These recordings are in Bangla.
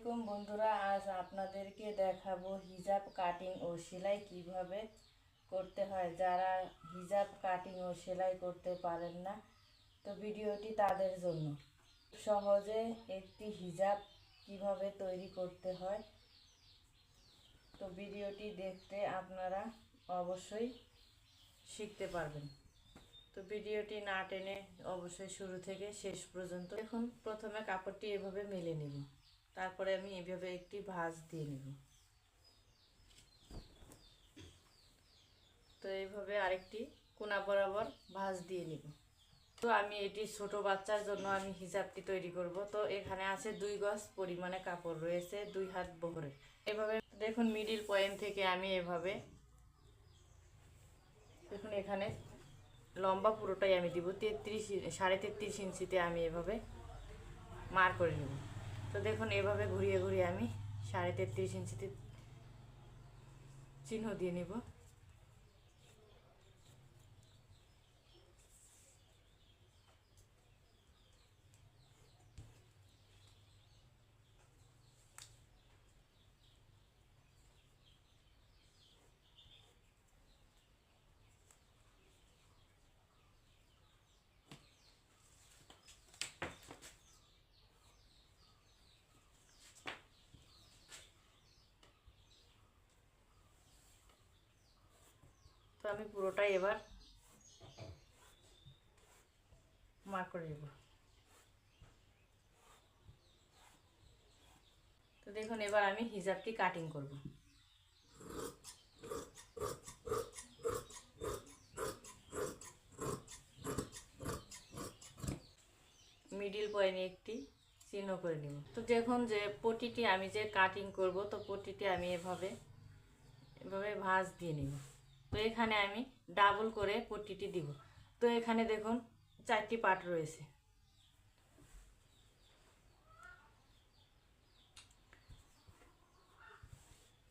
আলাইকুম বন্ধুরা, আজ আপনাদেরকে দেখাবো হিজাব কাটিং ও সেলাই কীভাবে করতে হয়। যারা হিজাব কাটিং ও সেলাই করতে পারেন না, তো ভিডিওটি তাদের জন্য। সহজে একটি হিজাব কীভাবে তৈরি করতে হয়, তো ভিডিওটি দেখতে আপনারা অবশ্যই শিখতে পারবেন। তো ভিডিওটি না টেনে অবশ্যই শুরু থেকে শেষ পর্যন্ত এখন প্রথমে কাপড়টি এভাবে মেলে নেব। তারপরে আমি এভাবে একটি ভাঁজ দিয়ে নেব। তো এইভাবে আরেকটি কোনা বরাবর ভাঁজ দিয়ে নিব। তো আমি এটি ছোট বাচ্চার জন্য আমি হিসাবটি তৈরি করব। তো এখানে আছে দুই গজ পরিমাণে কাপড় রয়েছে, দুই হাত বহরে এভাবে দেখুন মিডিল পয়েন্ট থেকে আমি এভাবে দেখুন এখানে লম্বা পুরোটাই আমি দিব, তেত্রিশ, সাড়ে তেত্রিশ ইঞ্চিতে আমি এভাবে মার করে নেব। তো দেখুন এভাবে ঘুরিয়ে ঘুরিয়ে আমি সাড়ে তেত্রিশ ইঞ্চিতে চিহ্ন দিয়ে নিব। আমি পুরোটাই এবার মার করে নেব। তো দেখুন, এবার আমি হিজাবটি কাটিং করব। মিডিল পয়েন্টে একটি চিহ্ন করে নিব। তো দেখুন যে পটিটি আমি যে কাটিং করব, তো পটিটি আমি এভাবে এভাবে ভাঁজ দিয়ে নিব। তো এখানে আমি ডাবল করে পট্টিটি দিব। তো এখানে দেখুন চারটি পার্ট রয়েছে।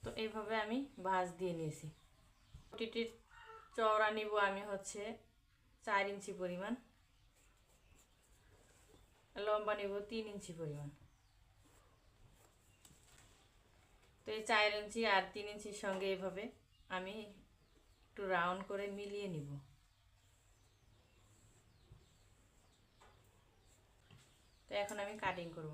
তো এইভাবে আমি ভাঁজ দিয়ে নিয়েছি। পট্টিটির চওড়া নিব আমি হচ্ছে চার ইঞ্চি পরিমাণ। লম্বা নিব তিন ইঞ্চি পরিমাণ। তো এই চার ইঞ্চি আর তিন ইঞ্চির সঙ্গে এইভাবে আমি একটু রাউন্ড করে মিলিয়ে নিব। তো এখন আমি কাটিং করব।